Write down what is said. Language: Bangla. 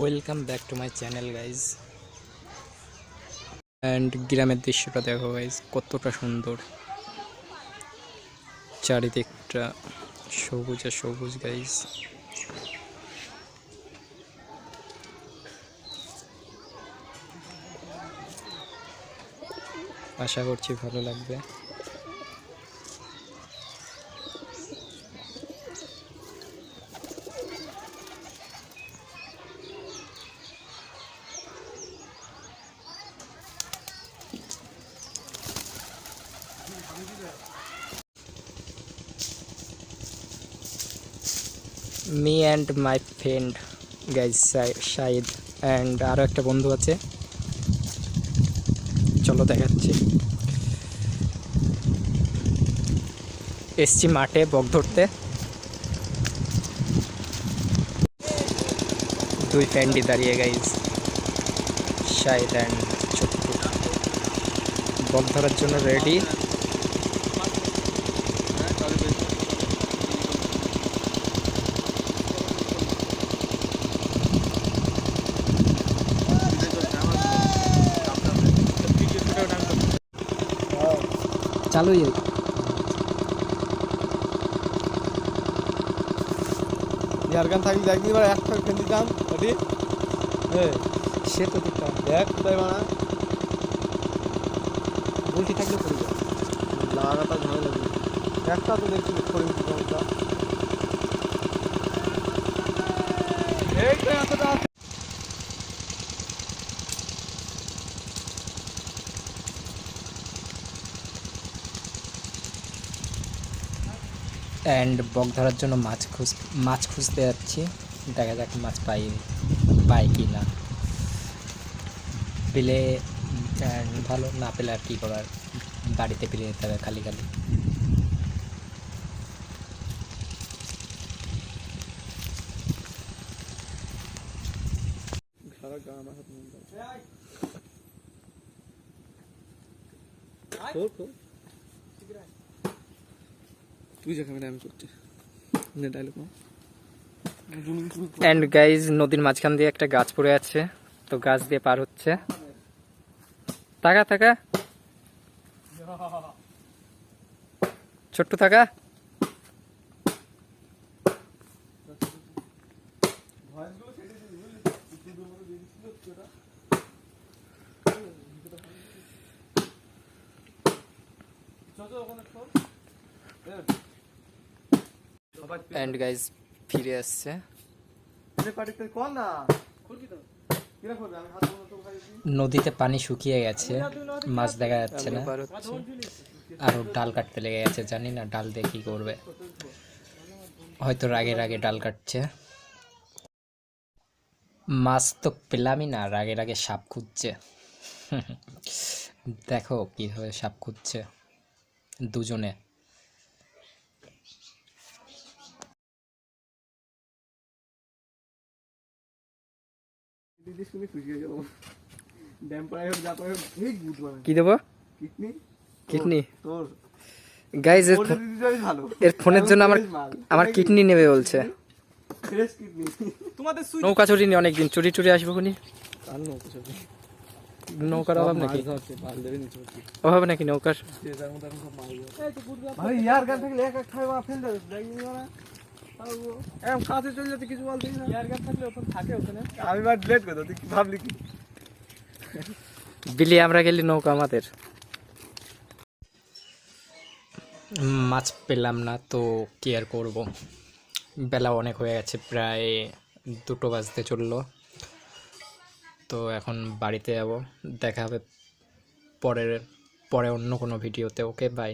Welcome back to my channel guys and গ্রামের দৃশ্যটা দেখো গাইজ কতটা সুন্দর। চারিদিকটা সবুজ আর সবুজ গাইজ আশা করছি ভালো লাগবে। Me and my friend guys Shahid and আরও একটা বন্ধু আছে। চলো দেখাচ্ছি। এসছি মাঠে বক ধরতে। দুই ফ্রেন্ডই দাঁড়িয়ে গাইজ শাহিদ অ্যান্ড বক ধরার জন্য রেডি চালুই ইয়ার গান থাকলে দেখ এবার একটা ফেল দিতাম ওটি হ্যাঁ সে তো দিতাম। দেখ তাই মানা বলছি থাকলে করে যাবে লাগাটা ঝামেলা। লাগবে একটা তো দেখছি করে দিচ্ছি কোনটা এই তো এতটা আছে। অ্যান্ড বক ধরার জন্য মাছ খুঁজ মাছ খুঁজতে যাচ্ছি দেখা যাক মাছ পাই পাই কি না পেলে ভালো না পেলে আর কী করার বাড়িতে ফিরে যেতে হবে খালি খালি। খোল, খোল। তুই অ্যান্ড গাইজ নদীর মাঝখান দিয়ে একটা গাছ পড়ে আছে, তো গাছ দিয়ে পার হচ্ছে। তাকা তাকা ছোট্ট থাকা। অ্যান্ড গাইজ ফিরে আসছে। নদীতে পানি শুকিয়ে গেছে মাছ দেখা যাচ্ছে। না। আরও ডাল কাটতে লেগে গেছে জানি না ডাল দিয়ে কী করবে। হয়তো রাগে রাগে ডাল কাটছে। মাছ তো পেলামই না রাগে রাগে সাপ খুঁজছে। দেখো কীভাবে সাপ খুঁজছে দুজনে। দিদি শুনে খুশি হয়ে যাব ড্যাম হোক যা হোক এই গুড মানে। কি দেবো? কিডনি? কিডনি। তোর গাইজ এর ফোনের জন্য আমার আমার কিডনি নেবে বলছে। Fresh kidney. তোমাদের সুই নৌকা চুরি নি অনেকদিন। চুরি চুরি আসব খুনি? নৌকার অভাব নাকি? অভাব নাকি নৌকার? যে যার মধ্যে এখন সব মাছ ধরে। ভাই ইয়ার গান থাকলে এক এক খাই ফেল দেবে কাছে চলে যেতে কিছু বলতে না থাকলে ওখানে থাকে ওখানে। আমি বার ডিলেট করে তুই ভাবলি কি? বিলি আমরা গেলি নৌকা আমাদের। মাছ পেলাম না তো কি আর করব? বেলা অনেক হয়ে গেছে প্রায় দুটো বাজতে চলল। তো এখন বাড়িতে যাব দেখা হবে পরের পরে অন্য কোনো ভিডিওতে ওকে বাই